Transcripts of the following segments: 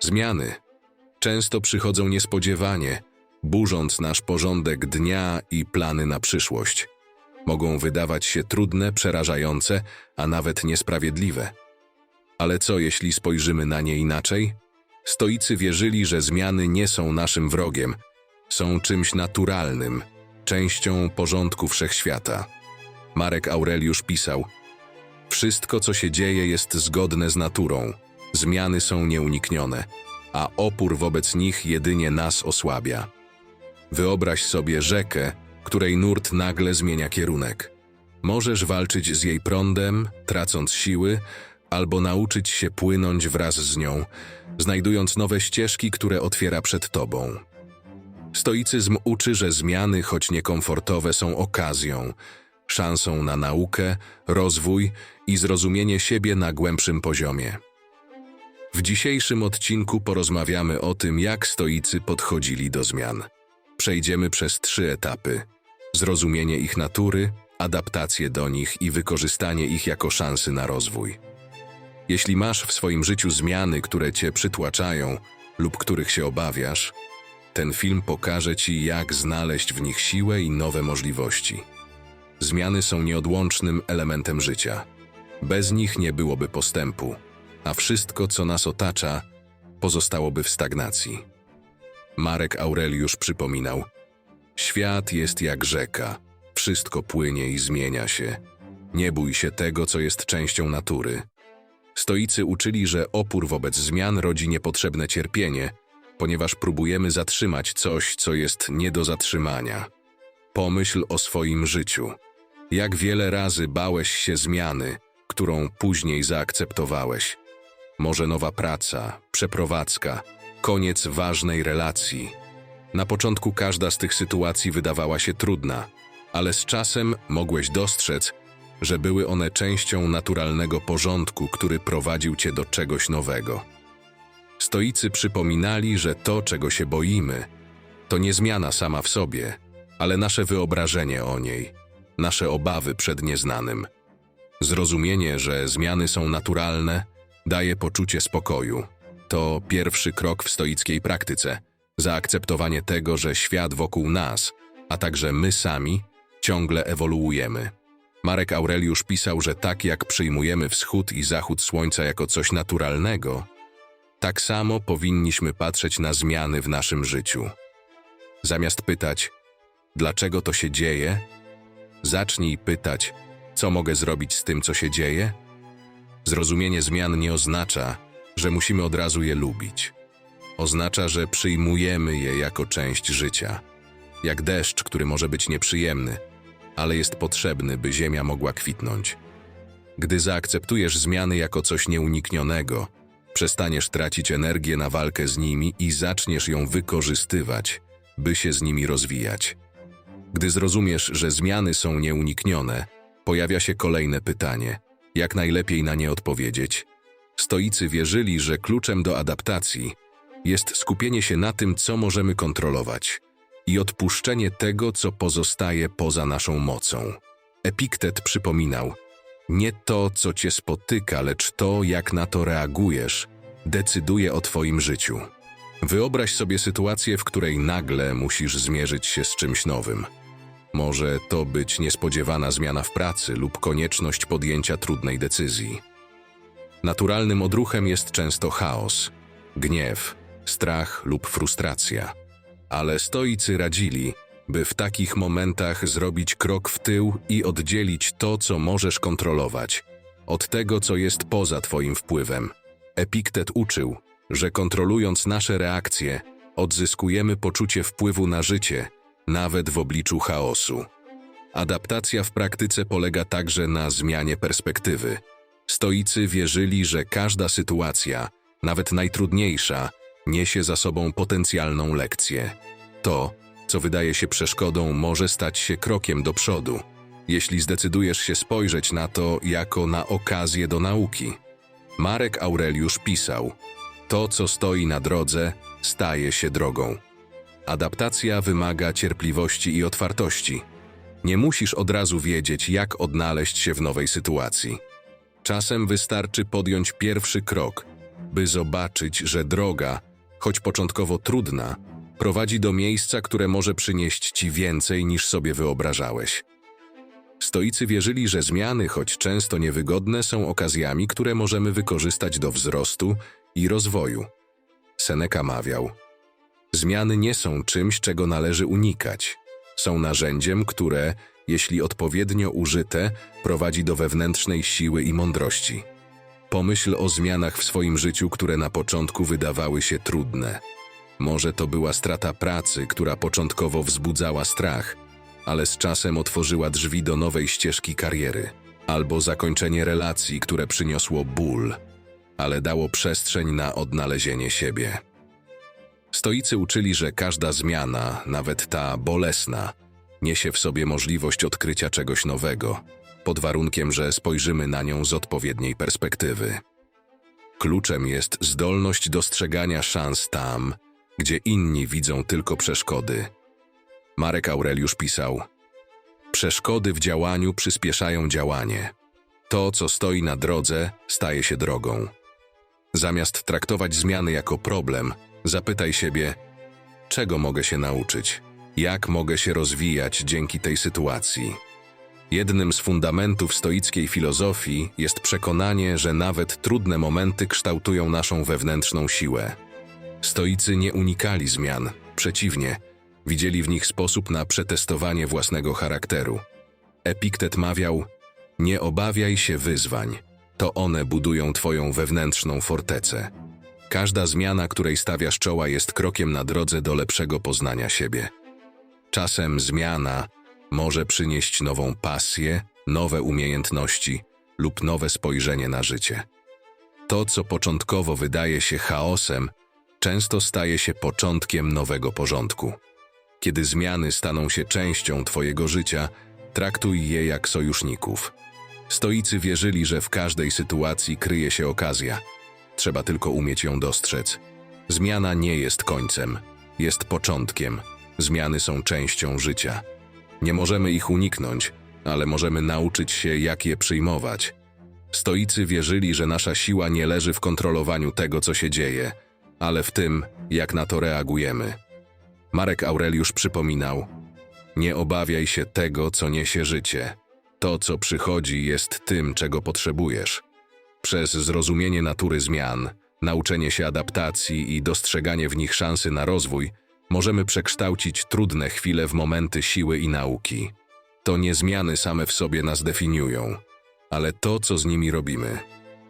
Zmiany często przychodzą niespodziewanie, burząc nasz porządek dnia i plany na przyszłość. Mogą wydawać się trudne, przerażające, a nawet niesprawiedliwe. Ale co jeśli spojrzymy na nie inaczej? Stoicy wierzyli, że zmiany nie są naszym wrogiem, są czymś naturalnym, częścią porządku wszechświata. Marek Aureliusz pisał: Wszystko, co się dzieje, jest zgodne z naturą, zmiany są nieuniknione, a opór wobec nich jedynie nas osłabia. Wyobraź sobie rzekę, której nurt nagle zmienia kierunek. Możesz walczyć z jej prądem, tracąc siły, albo nauczyć się płynąć wraz z nią, znajdując nowe ścieżki, które otwiera przed tobą. Stoicyzm uczy, że zmiany, choć niekomfortowe, są okazją, szansą na naukę, rozwój i zrozumienie siebie na głębszym poziomie. W dzisiejszym odcinku porozmawiamy o tym, jak stoicy podchodzili do zmian. Przejdziemy przez trzy etapy: zrozumienie ich natury, adaptację do nich i wykorzystanie ich jako szansy na rozwój. Jeśli masz w swoim życiu zmiany, które cię przytłaczają lub których się obawiasz, ten film pokaże ci, jak znaleźć w nich siłę i nowe możliwości. Zmiany są nieodłącznym elementem życia. Bez nich nie byłoby postępu, a wszystko, co nas otacza, pozostałoby w stagnacji. Marek Aureliusz przypominał: Świat jest jak rzeka, wszystko płynie i zmienia się. Nie bój się tego, co jest częścią natury. Stoicy uczyli, że opór wobec zmian rodzi niepotrzebne cierpienie, ponieważ próbujemy zatrzymać coś, co jest nie do zatrzymania. Pomyśl o swoim życiu. Jak wiele razy bałeś się zmiany, którą później zaakceptowałeś. Może nowa praca, przeprowadzka, koniec ważnej relacji. Na początku każda z tych sytuacji wydawała się trudna, ale z czasem mogłeś dostrzec, że były one częścią naturalnego porządku, który prowadził cię do czegoś nowego. Stoicy przypominali, że to, czego się boimy, to nie zmiana sama w sobie, ale nasze wyobrażenie o niej, nasze obawy przed nieznanym. Zrozumienie, że zmiany są naturalne, daje poczucie spokoju. To pierwszy krok w stoickiej praktyce zaakceptowanie tego, że świat wokół nas, a także my sami, ciągle ewoluujemy. Marek Aureliusz pisał, że tak jak przyjmujemy wschód i zachód słońca jako coś naturalnego, tak samo powinniśmy patrzeć na zmiany w naszym życiu. Zamiast pytać, dlaczego to się dzieje, zacznij pytać, co mogę zrobić z tym, co się dzieje? Zrozumienie zmian nie oznacza, że musimy od razu je lubić. Oznacza, że przyjmujemy je jako część życia. Jak deszcz, który może być nieprzyjemny, ale jest potrzebny, by ziemia mogła kwitnąć. Gdy zaakceptujesz zmiany jako coś nieuniknionego, przestaniesz tracić energię na walkę z nimi i zaczniesz ją wykorzystywać, by się z nimi rozwijać. Gdy zrozumiesz, że zmiany są nieuniknione, pojawia się kolejne pytanie: jak najlepiej na nie odpowiedzieć? Stoicy wierzyli, że kluczem do adaptacji jest skupienie się na tym, co możemy kontrolować i odpuszczenie tego, co pozostaje poza naszą mocą. Epiktet przypominał: Nie to, co cię spotyka, lecz to, jak na to reagujesz, decyduje o twoim życiu. Wyobraź sobie sytuację, w której nagle musisz zmierzyć się z czymś nowym. Może to być niespodziewana zmiana w pracy lub konieczność podjęcia trudnej decyzji. Naturalnym odruchem jest często chaos, gniew, strach lub frustracja. Ale stoicy radzili, by w takich momentach zrobić krok w tył i oddzielić to, co możesz kontrolować, od tego, co jest poza Twoim wpływem. Epiktet uczył, że kontrolując nasze reakcje, odzyskujemy poczucie wpływu na życie, nawet w obliczu chaosu. Adaptacja w praktyce polega także na zmianie perspektywy. Stoicy wierzyli, że każda sytuacja, nawet najtrudniejsza, niesie za sobą potencjalną lekcję. To, co wydaje się przeszkodą, może stać się krokiem do przodu, jeśli zdecydujesz się spojrzeć na to jako na okazję do nauki. Marek Aureliusz pisał: To, co stoi na drodze, staje się drogą. Adaptacja wymaga cierpliwości i otwartości. Nie musisz od razu wiedzieć, jak odnaleźć się w nowej sytuacji. Czasem wystarczy podjąć pierwszy krok, by zobaczyć, że droga, choć początkowo trudna, prowadzi do miejsca, które może przynieść ci więcej niż sobie wyobrażałeś. Stoicy wierzyli, że zmiany, choć często niewygodne, są okazjami, które możemy wykorzystać do wzrostu i rozwoju. Seneca mawiał: Zmiany nie są czymś, czego należy unikać. Są narzędziem, które, jeśli odpowiednio użyte, prowadzi do wewnętrznej siły i mądrości. Pomyśl o zmianach w swoim życiu, które na początku wydawały się trudne. Może to była strata pracy, która początkowo wzbudzała strach, ale z czasem otworzyła drzwi do nowej ścieżki kariery, albo zakończenie relacji, które przyniosło ból, ale dało przestrzeń na odnalezienie siebie. Stoicy uczyli, że każda zmiana, nawet ta bolesna, niesie w sobie możliwość odkrycia czegoś nowego, pod warunkiem, że spojrzymy na nią z odpowiedniej perspektywy. Kluczem jest zdolność dostrzegania szans tam, gdzie inni widzą tylko przeszkody. Marek Aureliusz pisał: Przeszkody w działaniu przyspieszają działanie. To, co stoi na drodze, staje się drogą. Zamiast traktować zmiany jako problem, zapytaj siebie, czego mogę się nauczyć, jak mogę się rozwijać dzięki tej sytuacji. Jednym z fundamentów stoickiej filozofii jest przekonanie, że nawet trudne momenty kształtują naszą wewnętrzną siłę. Stoicy nie unikali zmian, przeciwnie, widzieli w nich sposób na przetestowanie własnego charakteru. Epiktet mawiał: Nie obawiaj się wyzwań, to one budują twoją wewnętrzną fortecę. Każda zmiana, której stawiasz czoła, jest krokiem na drodze do lepszego poznania siebie. Czasem zmiana może przynieść nową pasję, nowe umiejętności lub nowe spojrzenie na życie. To, co początkowo wydaje się chaosem, często staje się początkiem nowego porządku. Kiedy zmiany staną się częścią Twojego życia, traktuj je jak sojuszników. Stoicy wierzyli, że w każdej sytuacji kryje się okazja. Trzeba tylko umieć ją dostrzec. Zmiana nie jest końcem, jest początkiem. Zmiany są częścią życia. Nie możemy ich uniknąć, ale możemy nauczyć się, jak je przyjmować. Stoicy wierzyli, że nasza siła nie leży w kontrolowaniu tego, co się dzieje, ale w tym, jak na to reagujemy. Marek Aureliusz przypominał: Nie obawiaj się tego, co niesie życie. To, co przychodzi, jest tym, czego potrzebujesz. Przez zrozumienie natury zmian, nauczenie się adaptacji i dostrzeganie w nich szansy na rozwój, możemy przekształcić trudne chwile w momenty siły i nauki. To nie zmiany same w sobie nas definiują, ale to, co z nimi robimy.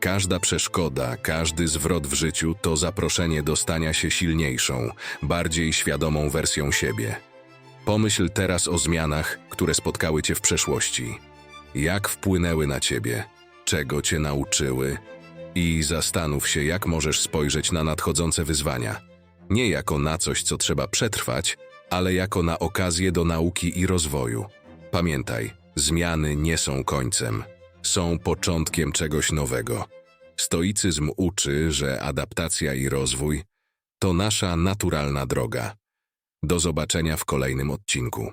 Każda przeszkoda, każdy zwrot w życiu to zaproszenie do stania się silniejszą, bardziej świadomą wersją siebie. Pomyśl teraz o zmianach, które spotkały cię w przeszłości. Jak wpłynęły na ciebie? Czego cię nauczyły? I zastanów się, jak możesz spojrzeć na nadchodzące wyzwania. Nie jako na coś, co trzeba przetrwać, ale jako na okazję do nauki i rozwoju. Pamiętaj, zmiany nie są końcem, są początkiem czegoś nowego. Stoicyzm uczy, że adaptacja i rozwój to nasza naturalna droga. Do zobaczenia w kolejnym odcinku.